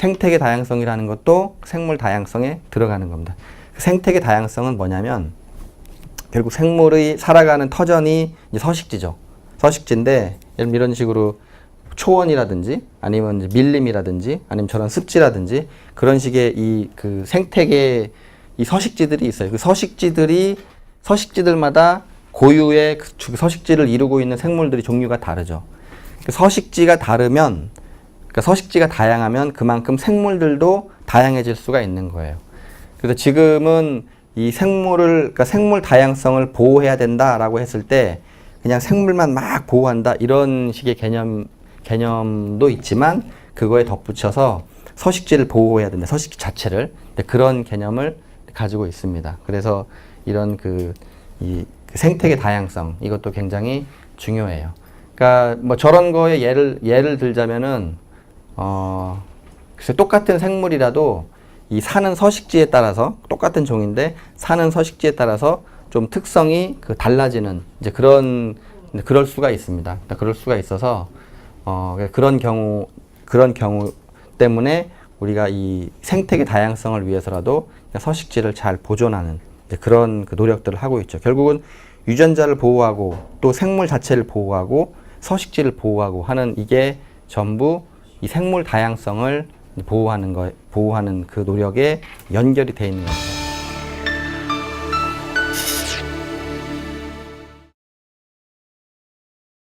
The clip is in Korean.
생태계 다양성이라는 것도 생물 다양성에 들어가는 겁니다. 그 생태계 다양성은 뭐냐면 결국 생물의 살아가는 터전이 서식지죠. 서식지인데 이런 식으로 초원이라든지 아니면 밀림이라든지 아니면 저런 습지라든지 그런 식의 이 그 생태계 이 서식지들이 있어요. 그 서식지들이 서식지들마다 고유의 그 주- 서식지를 이루고 있는 생물들이 종류가 다르죠. 그 서식지가 다르면 그러니까 서식지가 다양하면 그만큼 생물들도 다양해질 수가 있는 거예요. 그래서 지금은 이 생물을 그러니까 생물 다양성을 보호해야 된다라고 했을 때 그냥 생물만 막 보호한다 이런 식의 개념 개념도 있지만 그거에 덧붙여서 서식지를 보호해야 된다 서식지 자체를 그런 개념을 가지고 있습니다. 그래서 이런 그 이 생태계 다양성 이것도 굉장히 중요해요. 그러니까 뭐 저런 거에 예를 예를 들자면은 어 글쎄 똑같은 생물이라도 이 사는 서식지에 따라서 똑같은 종인데 사는 서식지에 따라서 좀 특성이 그 달라지는 이제 그런 그럴 수가 있습니다. 그러니까 그럴 수가 있어서 어 그런 경우 그런 경우 때문에 우리가 이 생태계 다양성을 위해서라도 서식지를 잘 보존하는 그런 그 노력들을 하고 있죠. 결국은 유전자를 보호하고 또 생물 자체를 보호하고 서식지를 보호하고 하는 이게 전부 이 생물 다양성을 보호하는 거 보호하는 그 노력에 연결이 돼 있는 겁니다.